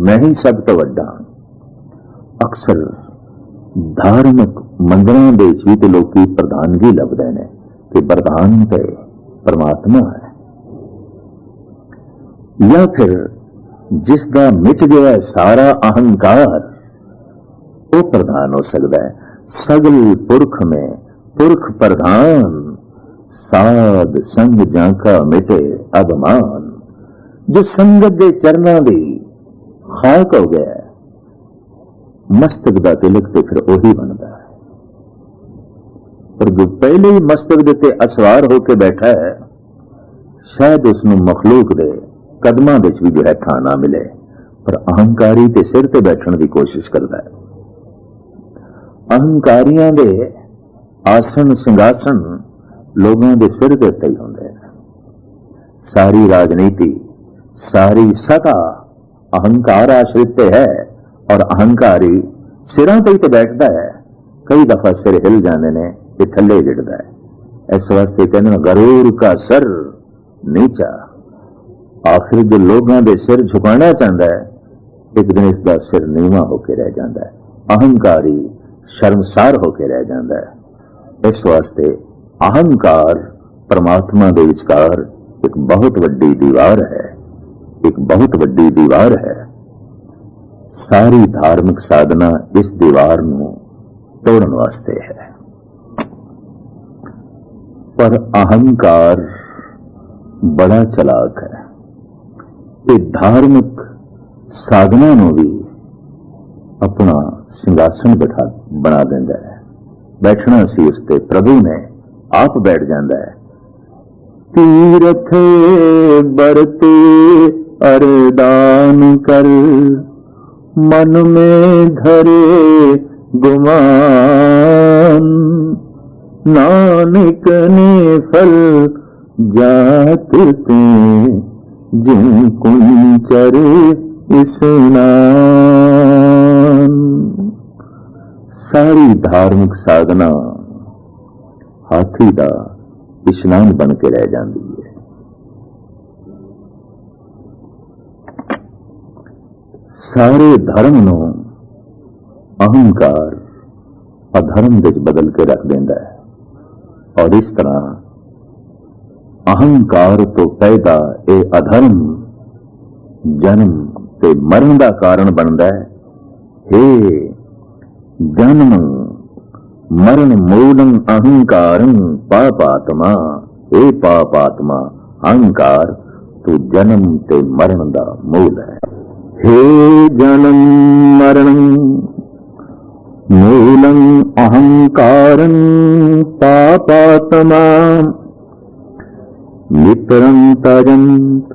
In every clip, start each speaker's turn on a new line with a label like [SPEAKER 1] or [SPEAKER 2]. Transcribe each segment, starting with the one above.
[SPEAKER 1] ਮੈਂ ਹੀ ਸਭ ਤੋਂ ਵੱਡਾ ਅਕਸਰ ਧਾਰਮਿਕ ਮੰਦਰਾਂ ਦੇ ਵਿੱਚ ਵੀ ਤੇ ਲੋਕੀ ਪ੍ਰਧਾਨਗੀ ਲੱਭਦੇ ਨੇ ਕਿ ਪ੍ਰਧਾਨ ਤੇ ਪਰਮਾਤਮਾ ਹੈ। ਜਾਂ ਫਿਰ ਜਿਸ ਦਾ ਮਿਟ ਗਿਆ ਸਾਰਾ ਅਹੰਕਾਰ, ਉਹ ਪ੍ਰਧਾਨ ਹੋ ਸਕਦਾ ਹੈ। ਸਗਲ ਪੁਰਖ ਮੈਂ ਪੁਰਖ ਪ੍ਰਧਾਨ, ਸਾਧ ਸੰਗ ਜਾਂਕਾ ਮਿਟੇ ਅਭਮਾਨ। ਜੋ ਸੰਗਤ ਦੇ ਚਰਨਾਂ ਦੀ ਖਾਕ ਹੋ ਗਿਆ ਮਸਤਕ ਦਾ ਤਿਲਕ ਤੇ ਫਿਰ ਉਹੀ ਬਣਦਾ ਹੈ। ਪਰ ਜੋ ਪਹਿਲੇ ਹੀ ਮਸਤਕ ਦੇ ਤੇ ਅਸਵਾਰ ਹੋ ਕੇ ਬੈਠਾ ਹੈ, ਸ਼ਾਇਦ ਉਸ ਨੂੰ ਮਖਲੂਕ ਦੇ ਕਦਮਾਂ ਵਿੱਚ ਵੀ ਜਿਹੜਾ ਥਾਂ ਨਾ ਮਿਲੇ, ਪਰ ਅਹੰਕਾਰੀ ਤੇ ਸਿਰ ਤੇ ਬੈਠਣ ਦੀ ਕੋਸ਼ਿਸ਼ ਕਰਦਾ ਹੈ। ਅਹੰਕਾਰੀਆਂ ਦੇ ਆਸਣ ਸਿੰਘਾਸਣ ਲੋਕਾਂ ਦੇ ਸਿਰ ਦੇ ਉੱਤੇ ਹੀ ਹੁੰਦੇ ਨੇ ਸਾਰੀ ਰਾਜਨੀਤੀ, ਸਾਰੀ ਸਤਾ ਅਹੰਕਾਰ ਆਸ਼ਰਿਤ ਤੇ ਹੈ ਔਰ ਅਹੰਕਾਰੀ ਸਿਰਾਂ ਤੇ ਹੀ ਤੇ ਬੈਠਦਾ ਹੈ। ਕਈ ਦਫਾ ਸਿਰ ਹਿਲ ਜਾਂਦੇ ਨੇ ਤੇ ਥੱਲੇ ਗਿਰਦਾ ਹੈ। ਇਸ ਵਾਸਤੇ ਕਹਿੰਦੇ ਨੇ, ਗਰੂਰ ਕਾ ਸਰ ਨੀਚਾ। ਆਖਿਰ ਜੋ ਲੋਕਾਂ ਦੇ ਸਿਰ ਝੁਕਾਉਣਾ ਚਾਹੁੰਦਾ ਹੈ, ਇੱਕ ਦਿਨ ਇਸ ਦਾ ਸਿਰ ਨੀਵਾਂ ਹੋ ਕੇ ਰਹਿ ਜਾਂਦਾ ਹੈ। ਅਹੰਕਾਰੀ ਸ਼ਰਮਸਾਰ ਹੋ ਕੇ ਰਹਿ ਜਾਂਦਾ ਹੈ। ਇਸ ਵਾਸਤੇ ਅਹੰਕਾਰ ਪਰਮਾਤਮਾ ਦੇ ਵਿਚਕਾਰ ਇੱਕ ਬਹੁਤ ਵੱਡੀ ਦੀਵਾਰ ਹੈ। ਇੱਕ ਬਹੁਤ ਵੱਡੀ ਦੀਵਾਰ ਹੈ। ਸਾਰੀ ਧਾਰਮਿਕ ਸਾਧਨਾ ਇਸ ਦੀਵਾਰ ਨੂੰ ਤੋੜਨ ਵਾਸਤੇ ਹੈ। ਪਰ ਅਹੰਕਾਰ ਬੜਾ ਚਲਾਕ ਹੈ। ਇਹ ਧਾਰਮਿਕ ਸਾਧਨਾ ਨੂੰ ਵੀ ਆਪਣਾ ਸਿੰਘਾਸਨ ਬਿਠਾ ਬਣਾ ਦਿੰਦਾ ਹੈ। ਬੈਠਣਾ ਸੀ ਉਸ ਤੇ ਪ੍ਰਭੂ ਨੇ ਆਪ ਬੈਠ ਜਾਂਦਾ ਹੈ। ਤੀਰਥ ਬਰਤੇ ਅਰਦਾਨ ਕਰ ਮਨ ਮੇ ਧਰੇ ਗੁਮਾਨ ਨਾਨਕ ਨੇ ਫਲ ਜਾਤ ਤੇ ਜਿਨ ਕੁੰਚਰ ਇਸਨਾਨ ਸਾਰੀ ਧਾਰਮਿਕ ਸਾਧਨਾ ਹਾਥੀ ਦਾ ਇਸ਼ਨਾਨ ਬਣ ਕੇ ਰਹਿ ਜਾਂਦੀ ਹੈ ਸਾਰੇ ਧਰਮ ਨੂੰ ਅਹੰਕਾਰ ਅਧਰਮ ਵਿੱਚ ਬਦਲ ਕੇ ਰੱਖ ਦਿੰਦਾ ਹੈ। ਔਰ ਇਸ ਤਰ੍ਹਾਂ ਅਹੰਕਾਰ ਤੋਂ ਪੈਦਾ ਇਹ ਅਧਰਮ ਜਨਮ ਤੇ ਮਰਨ ਦਾ ਕਾਰਨ ਬਣਦਾ ਹੈ। हे ਜਨਮ, ਮਰਨ ਮੂਲੰ ਅਹੰਕਾਰੰ ਪਾਪਾਤਮਾ ਇਹ ਪਾਪਾਤਮਾ ਅਹੰਕਾਰ ਤੂੰ ਜਨਮ ਤੇ ਮਰਨ ਦਾ ਮੂਲ ਹੈ। हे ਜਨਮ ਮਰਨ ਮੂਲੰ ਅਹੰਕਾਰੰ ਪਾਪਾਤਮਾ, ਮਿਤਰੰ ਤਜੰਤ,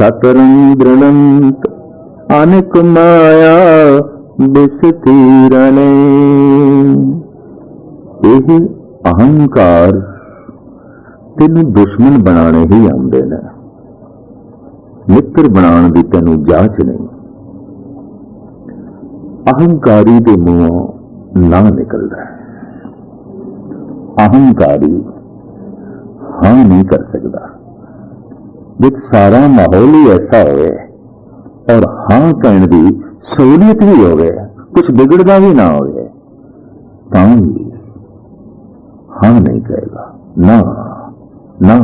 [SPEAKER 1] ਸਤਰੰ ਦ੍ਰਿਣੰਤ, ਅਨਕ ਮਾਇਆ ਬਿਸਤੀਰਨੇ ਇਹ ਅਹੰਕਾਰ ਤੈਨੂੰ ਦੁਸ਼ਮਣ ਬਣਾਉਣੇ ਹੀ ਆਉਂਦੇ ਨੇ। ਮਿੱਤਰ ਬਣਾਉਣ ਦੀ ਤੈਨੂੰ ਜਾਚ ਨਹੀਂ। ਅਹੰਕਾਰੀ ਦੇ ਮੂੰਹ ਨਾ ਨਿਕਲਦਾ ਅਹੰਕਾਰੀ ਹਾਂ ਨਹੀਂ ਕਰ ਸਕਦਾ। ਜਦ ਸਾਰਾ ਮਾਹੌਲ ਹੀ ਐਸਾ ਹੋਵੇ ਔਰ ਹਾਂ ਕਹਿਣ ਦੀ ਸਹੂਲਤ ਵੀ ਹੋਵੇ ਕੁਝ ਵਿਗੜਦਾ ਵੀ ਨਾ ਹੋਵੇ, ਤਾਂ ਵੀ ਹਾਂ ਨਹੀਂ ਕਹੇਗਾ। ਨਾ ਨਾ।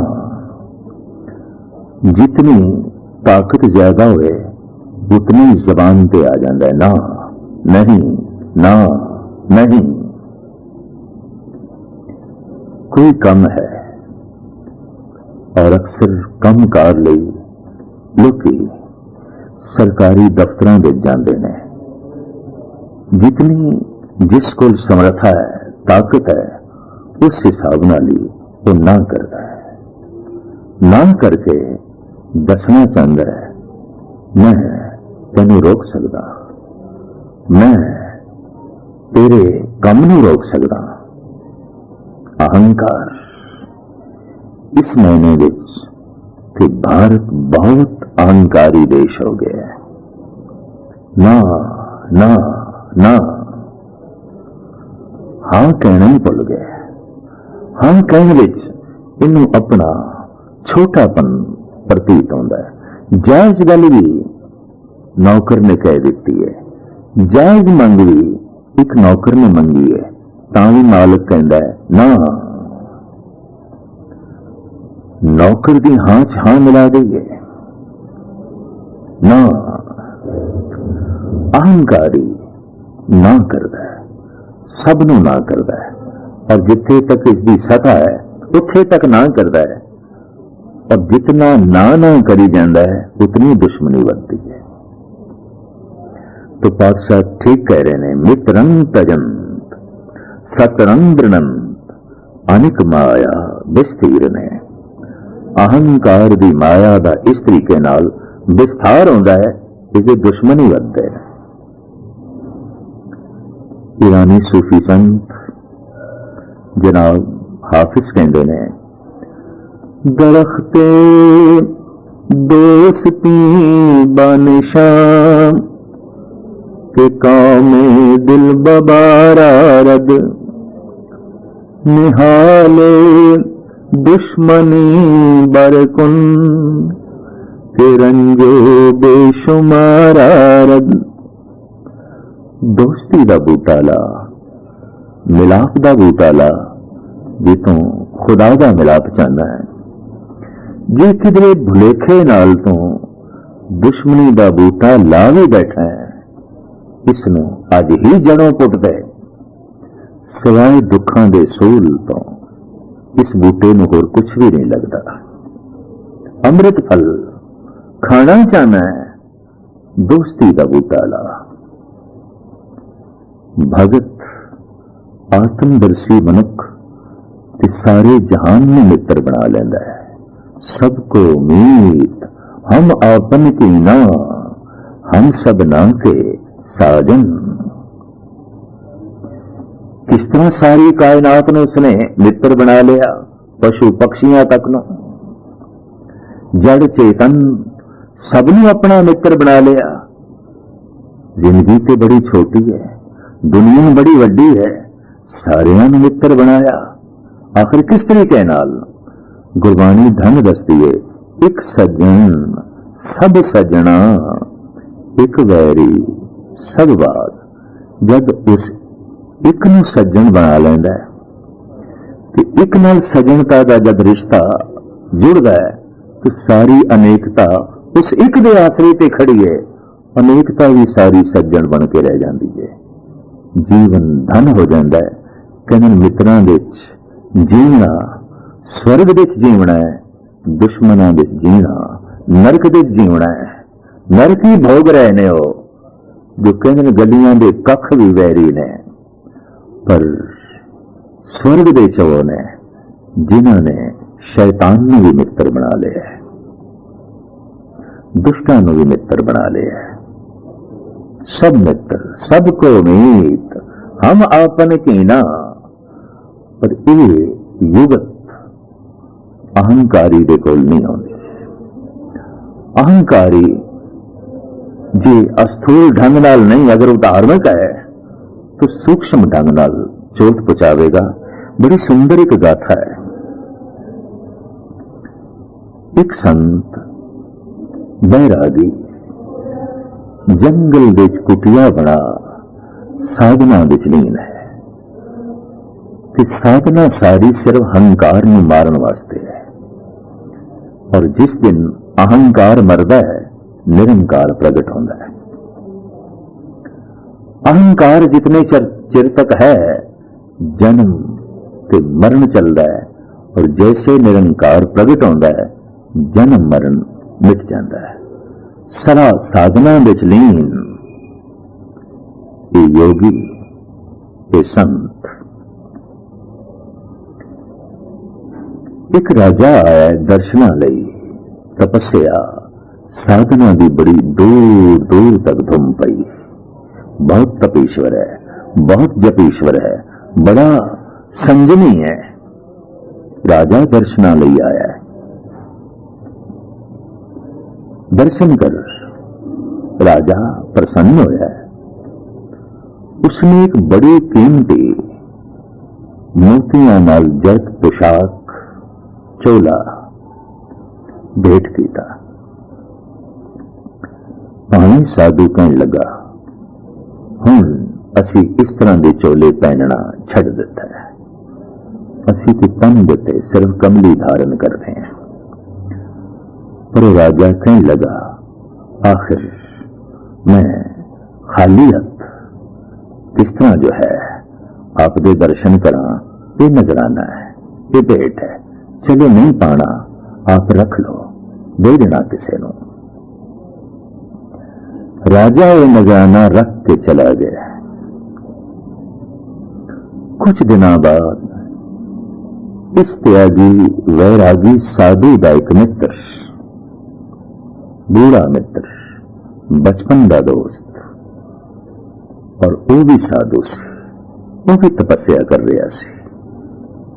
[SPEAKER 1] ਜਿਤਨੀ ਤਾਕਤ ਜ਼ਿਆਦਾ ਹੋਵੇ, ਉਤਨੀ ਜ਼ਬਾਨ ਤੇ ਆ ਜਾਂਦਾ ਹੈ। ਨਾ। नहीं ना नहीं कोई कम है ਔਰ ਅਕਸਰ ਕੰਮਕਾਰ ਲਈ ਲੋਕੀ ਸਰਕਾਰੀ ਦਫ਼ਤਰਾਂ ਵਿੱਚ ਜਾਂਦੇ ਨੇ ਜਿਤਨੀ ਜਿਸ ਕੋਲ ਸਮਰੱਥਾ ਹੈ ਤਾਕਤ ਹੈ ਉਸ ਹਿਸਾਬ ਨਾਲ ਹੀ ਉਹ ਨਾ ਕਰਦਾ ਹੈ ਨਾ ਕਰਕੇ ਦੱਸਣਾ ਚਾਹੁੰਦਾ ਹੈ ਮੈਂ ਤੈਨੂੰ ਰੋਕ ਸਕਦਾ ਮੈਂ ਤੇਰੇ ਕੰਮ ਨੂੰ ਰੋਕ ਸਕਦਾ ਅਹੰਕਾਰ ਇਸ ਮਹੀਨੇ ਵਿੱਚ ਕਿ ਭਾਰਤ ਬਹੁਤ ਅਹੰਕਾਰੀ ਦੇਸ਼ ਹੋ ਗਿਆ ਹੈ। ਨਾ ਨਾ ਨਾ। ਹਾਂ ਕਹਿਣਾ ਹੀ ਭੁੱਲ ਗਿਆ ਹਾਂ। ਕਹਿਣ ਵਿੱਚ ਇਹਨੂੰ ਆਪਣਾ ਛੋਟਾਪਨ ਪ੍ਰਤੀਤ ਹੁੰਦਾ ਹੈ। ਜਾਇਜ਼ ਗੱਲ ਵੀ ਨੌਕਰ ਨੇ ਕਹਿ ਦਿੱਤੀ ਹੈ ਜਾਇਜ਼ ਮੰਗ ਵੀ ਇੱਕ ਨੌਕਰ ਨੇ ਮੰਗੀ ਹੈ, ਤਾਂ ਵੀ ਮਾਲਕ ਕਹਿੰਦਾ ਹੈ, ਨਾ। ਨੌਕਰ ਦੀ ਹਾਂ ਚ ਹਾਂ ਮਿਲਾ ਦਈਏ ਨਾ। ਅਹੰਕਾਰੀ ਨਾ ਕਰਦਾ ਸਭ ਨੂੰ ਨਾ ਕਰਦਾ ਹੈ ਔਰ ਜਿੱਥੇ ਤੱਕ ਇਸ ਦੀ ਸਤਾ ਹੈ, ਉੱਥੇ ਤੱਕ ਨਾ ਕਰਦਾ ਹੈ। ਔਰ ਜਿਤਨਾ ਨਾ ਨਾ ਕਰੀ ਜਾਂਦਾ ਹੈ, ਉਤਨੀ ਦੁਸ਼ਮਣੀ ਵੱਧਦੀ ਹੈ। तो पातशाह ठीक कह रहे ने मित्रं तजंत सतरंद्रनंत अनिक माया ਵਿਸਥੀਰ ਨੇ ਅਹੰਕਾਰ ਦੀ ਮਾਇਆ ਦਾ ਇਸ ਤਰੀਕੇ ਨਾਲ ਵਿਸਥਾਰ ਹੁੰਦਾ ਹੈ ਇਹਦੇ ਦੁਸ਼ਮਣੀ ਵੱਧਦੇ ਨੇ ਈਰਾਨੀ ਸੂਫੀ ਸੰਤ ਜਨਾਬ ਹਾਫਿਜ਼ ਕਹਿੰਦੇ ਨੇ ਦਰਖਤੇ ਦੋਸਤੀ ਬਨਸ਼ਾਮ کے کام دل ببارارد نہال دشمنی برکن، کے رنگ بے شمارارد دوستی دا بوٹالا ملاپ دا بوٹالا تو خدا دا ملاپ چاہتا ہے۔ جی کدھر بھلیکھے نال تو دشمنی دا بوٹا لا بھی بیٹھا ہے۔ ਇਸ ਨੂੰ ਅੱਜ ਹੀ ਜੜੋਂ ਪੁੱਟਦਾ ਹੈ। ਸਿਵਾਏ ਦੁੱਖਾਂ ਦੇ ਸੂਲ ਤੋਂ ਇਸ ਬੂਟੇ ਨੂੰ ਹੋਰ ਕੁਝ ਵੀ ਨਹੀਂ ਲੱਗਦਾ। ਅੰਮ੍ਰਿਤ ਫਲ ਖਾਣਾ ਚਾਹਨਾ ਹੈ, ਦੋਸਤੀ ਦਾ ਬੂਟਾ ਲਾ। ਭਗਤ, ਆਤਮਦਰਸ਼ੀ ਮਨੁੱਖ ਤੇ ਸਾਰੇ ਜਹਾਨ ਨੂੰ ਮਿੱਤਰ ਬਣਾ ਲੈਂਦਾ ਹੈ। ਸਭ ਕੋ ਮੀਤ, ਹਮ ਆਪਨ ਕੀ ਨਾ, ਹਮ ਸਭ ਨਾ ਕੇ ਸਾਜਨ। ਕਿਸ ਤਰ੍ਹਾਂ ਸਾਰੀ ਕਾਇਨਾਤ ਨੂੰ ਉਸਨੇ ਮਿੱਤਰ ਬਣਾ ਲਿਆ, ਪਸ਼ੂ ਪਕਸ਼ੀਆਂ ਤੱਕ ਨੂੰ। ਜੜ ਚੇਤਨ ਸਭ ਨੂੰ ਆਪਣਾ ਮਿੱਤਰ ਬਣਾ ਲਿਆ। ਜ਼ਿੰਦਗੀ ਤੇ ਬੜੀ ਛੋਟੀ ਹੈ, ਦੁਨੀਆ ਬੜੀ ਵੱਡੀ ਹੈ, ਸਾਰਿਆਂ ਨੂੰ ਮਿੱਤਰ ਬਣਾਇਆ। ਆਖਰ ਕਿਸ ਤਰੀਕੇ ਨਾਲ? ਗੁਰਬਾਣੀ ਧੰਨ ਦੱਸਦੀ ਏ, ਇੱਕ ਸੱਜਣ, ਸਭ ਸੱਜਣਾ, ਇੱਕ ਵੈਰੀ। ਸਭ ਬਾਤ ਜਦ ਉਸ ਇੱਕ ਨੂੰ ਸੱਜਣ ਬਣਾ ਲੈਂਦਾ ਹੈ ਤੇ ਇੱਕ ਨਾਲ ਸੱਜਣਤਾ ਦਾ ਜਦ ਰਿਸ਼ਤਾ ਜੁੜਦਾ ਹੈ, ਤੇ ਸਾਰੀ ਅਨੇਕਤਾ ਉਸ ਇੱਕ ਦੇ ਆਸਰੇ ਤੇ ਖੜੀ ਹੈ, ਅਨੇਕਤਾ ਵੀ ਸਾਰੀ ਸੱਜਣ ਬਣ ਕੇ ਰਹਿ ਜਾਂਦੀ ਹੈ। ਜੀਵਨ ਧਨ ਹੋ ਜਾਂਦਾ ਹੈ, ਕਹਿੰਦੇ ਮਿੱਤਰਾਂ ਵਿੱਚ ਜੀਵਣਾ ਸਵਰਗ ਵਿੱਚ ਜੀਵਣਾ ਹੈ, ਦੁਸ਼ਮਣਾਂ ਵਿੱਚ ਜੀਣਾ ਨਰਕ ਵਿੱਚ ਜੀਵਣਾ ਹੈ। ਨਰਕ ਹੀ ਭੋਗ ਰਹੇ ਨੇ ਉਹ। ਜੋ ਕਹਿੰਦੇ ਨੇ ਗਲੀਆਂ ਦੇ ਕੱਖ ਵੀ ਵੈਰੀ ਨੇ, ਪਰ ਸਵਰਗ ਦੇ ਚੋਂ ਨੇ, ਜਿਨ੍ਹਾਂ ਨੇ ਸ਼ੈਤਾਨ ਨੂੰ ਵੀ ਮਿੱਤਰ ਬਣਾ ਲਿਆ ਦੁਸ਼ਟਾਂ ਨੂੰ ਵੀ ਮਿੱਤਰ ਬਣਾ ਲਿਆ ਸਭ ਮਿੱਤਰ, ਸਭ ਕੋ ਮੀਤ, ਹਮ ਆਪਨ ਕੀਨਾ ਪਰ ਇਹ ਯੁਗਤ ਅਹੰਕਾਰੀ ਦੇ ਕੋਲ ਨਹੀਂ ਆਉਂਦੇ। ਅਹੰਕਾਰੀ ਜੇ ਅਸਥੂਲ ਢੰਗ ਨਾਲ ਨਹੀਂ ਅਗਰ ਉਹ ਧਾਰਮਿਕ ਹੈ ਤਾਂ ਸੂక్ష్ਮ ਢੰਗ ਨਾਲ ਚੋਟ ਪਹੁੰਚਾਵੇਗਾ ਬੜੀ ਸੁੰਦਰ ਇੱਕ ਗਾਥਾ ਹੈ ਇੱਕ ਸੰਤ ਬੈਰਾਗੀ ਜੰਗਲ ਵਿੱਚ ਕੁਟਿਆ ਬਣਾ ਸਾਧਨਾ ਵਿੱਚ ਲੀਨ ਹੈ ਕਿ ਸਾਧਨਾ ਸਾਰੀ ਸਿਰਫ ਹੰਕਾਰ ਨੂੰ ਮਾਰਨ ਵਾਸਤੇ ਹੈ ਔਰ ਜਿਸ ਦਿਨ ਅਹੰਕਾਰ ਮਰਦਾ ਹੈ ਨਿਰੰਕਾਰ ਪ੍ਰਗਟ ਹੁੰਦਾ ਹੈ। ਅਹੰਕਾਰ ਜਿਤਨੇ ਚਿਰ ਚਿਰ ਤੱਕ ਹੈ, ਜਨਮ ਤੇ ਮਰਨ ਚੱਲਦਾ ਹੈ ਔਰ ਜੈਸੇ ਨਿਰੰਕਾਰ ਪ੍ਰਗਟ ਹੁੰਦਾ ਹੈ, ਜਨਮ ਮਰਨ ਮਿਟ ਜਾਂਦਾ ਹੈ। ਸਦਾ ਸਾਧਨਾ ਵਿੱਚ ਲੀਨ ਇਹ ਯੋਗੀ, ਇਹ ਸੰਤ। ਇੱਕ ਰਾਜਾ ਆਇਆ ਦਰਸ਼ਨਾਂ ਲਈ, ਤਪੱਸਿਆ ਸਾਧਨਾ ਦੀ ਬੜੀ ਦੂਰ ਦੂਰ ਤੱਕ ਧੁੰਮ ਪਈ। ਬਹੁਤ ਤਪੀਸ਼ਵਰ ਹੈ, ਬਹੁਤ ਜਪੀਸ਼ਵਰ ਹੈ, ਬੜਾ ਸੰਜਮੀ ਹੈ। ਰਾਜਾ ਦਰਸ਼ਨਾਂ ਲਈ ਆਇਆ ਹੈ। ਦਰਸ਼ਨ ਕਰ। ਰਾਜਾ ਪ੍ਰਸੰਨ ਹੋਇਆ ਉਸਨੇ ਇੱਕ ਬੜੀ ਕੀਮਤੀ ਮੋਤੀਆਂ ਨਾਲ ਜਟ, ਪੁਸ਼ਾਕ, ਚੋਲਾ ਭੇਟ ਕੀਤਾ। ਪਾਣੀ ਸਾਧੂ ਕਹਿਣ ਲੱਗਾ ਹੁਣ ਅਸੀਂ ਇਸ ਤਰ੍ਹਾਂ ਦੇ ਚੋਲੇ ਪਹਿਨਣਾ ਛੱਡ ਦਿੱਤਾ ਹੈ ਅਸੀਂ ਤੇ ਤਨ ਦੇ ਉੱਤੇ ਸਿਰਫ ਕਮਲੀ ਧਾਰਨ ਕਰਦੇ ਹਾਂ ਪਰ ਉਹ ਰਾਜਾ ਕਹਿਣ ਲੱਗਾ ਆਖਿਰ ਮੈਂ ਖਾਲੀ ਹੱਥ ਕਿਸ ਤਰ੍ਹਾਂ ਜੋ ਹੈ ਆਪ ਦੇ ਦਰਸ਼ਨ ਕਰਾਂ ਇਹ ਨਜ਼ਰਾਨਾ ਹੈ ਇਹ ਭੇਟ ਹੈ ਚਲੋ ਨਹੀਂ ਪਾਣਾ ਆਪ ਰੱਖ ਲਓ ਦੇ ਦੇਣਾ ਕਿਸੇ ਨੂੰ ਰਾਜਾ ਇਹ ਨਜ਼ਰਾਨਾ ਰੱਖ ਕੇ ਚਲਾ ਗਿਆ। ਕੁਝ ਦਿਨਾਂ ਬਾਅਦ ਇਸ ਤਿਆਗੀ ਵੈਰਾਗੀ ਸਾਧੂ ਦਾ ਇੱਕ ਮਿੱਤਰ, ਬੂੜਾ ਮਿੱਤਰ, ਬਚਪਨ ਦਾ ਦੋਸਤ ਔਰ ਉਹ ਵੀ ਸਾਧੂ ਸੀ। ਉਹ ਵੀ ਤਪੱਸਿਆ ਕਰ ਰਿਹਾ ਸੀ।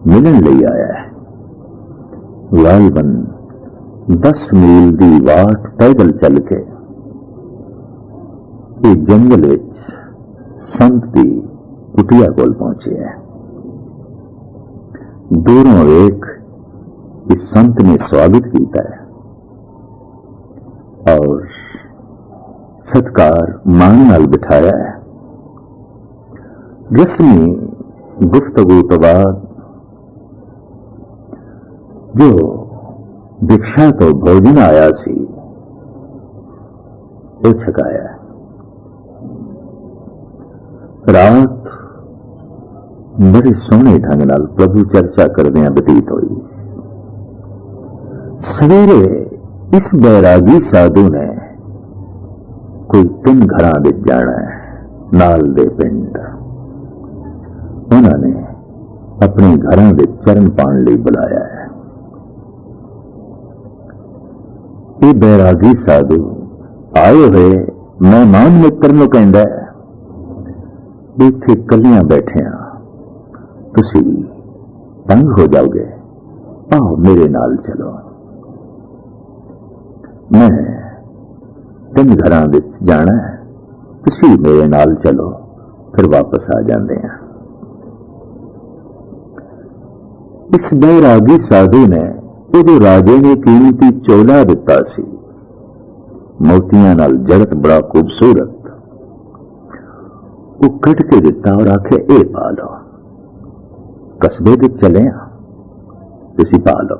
[SPEAKER 1] ਮਿਲਣ ਲਈ ਆਇਆ ਹੈ। ਲਾਲਬਨ 10 ਮੀਲ ਦੀ ਵਾਟ ਪੈਦਲ ਚੱਲ ਕੇ ਇਹ ਜੰਗਲ ਵਿੱਚ ਸੰਤ ਦੀ ਕੁਟਿਆ ਕੋਲ ਪਹੁੰਚੇ ਹੈ ਦੂਰੋਂ ਵੇਖ ਇਸ ਸੰਤ ਨੇ ਸਵਾਗਤ ਕੀਤਾ ਹੈ ਔਰ ਸਤਕਾਰ ਮਾਨ ਨਾਲ ਬਿਠਾਇਆ ਹੈ ਰਸਮੀ ਗੁਫ਼ਤਗੂ ਤੋਂ ਬਾਅਦ ਜੋ ਦੀक्षा ਤੋਂ ਭੋਜਨ ਆਇਆ ਸੀ ਉਹ ਛਕਾਇਆ ਰਾਤ ਬੜੇ ਸੋਹਣੇ ਢੰਗ ਨਾਲ ਪ੍ਰਭੂ ਚਰਚਾ ਕਰਦਿਆਂ ਬਤੀਤ ਹੋਈ। ਸਵੇਰੇ ਇਸ ਬੈਰਾਗੀ ਸਾਧੂ ਨੇ ਕੋਈ ਤਿੰਨ ਘਰਾਂ ਵਿੱਚ ਜਾਣਾ ਹੈ, ਨਾਲ ਦੇ ਪਿੰਡ। ਉਹਨਾਂ ਨੇ ਆਪਣੇ ਘਰਾਂ ਵਿੱਚ ਚਰਨ ਪਾਣ ਲਈ ਬੁਲਾਇਆ ਹੈ। ਇਹ ਬੈਰਾਗੀ ਸਾਧੂ ਆਏ ਹੋਏ ਮਹਿਮਾਨ ਮਿੱਤਰ ਨੂੰ ਕਹਿੰਦਾ ਹੈ ਵੀ ਇੱਥੇ ਕੱਲੀਆਂ ਬੈਠਿਆਂ, ਤੁਸੀਂ ਤੰਗ ਹੋ ਜਾਓਗੇ ਆਓ ਮੇਰੇ ਨਾਲ ਚਲੋ। ਮੈਂ ਤਿੰਨ ਘਰਾਂ ਵਿੱਚ ਜਾਣਾ ਹੈ, ਤੁਸੀਂ ਮੇਰੇ ਨਾਲ ਚਲੋ, ਫਿਰ ਵਾਪਸ ਆ ਜਾਂਦੇ ਹਾਂ। ਇਸ ਬੈਰਾਗੀ ਸਾਧੂ ਨੇ ਉਹਦੇ ਰਾਜੇ ਨੇ ਕੀਮਤੀ ਚੋਲਾ ਦਿੱਤਾ ਸੀ। ਮੋਤੀਆਂ ਨਾਲ ਜੜਤ ਬੜਾ ਖੂਬਸੂਰਤ وہ کٹ کے دیتا اور آخے اے پالو قصبے کے چلے کسی پالو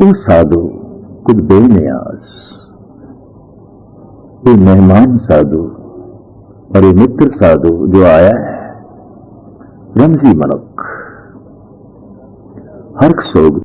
[SPEAKER 1] وہ سادو کچھ بے نیاز۔ یہ مہمان سادو اور یہ متر سادو جو آیا ہے، رمزی منک ہر سوگ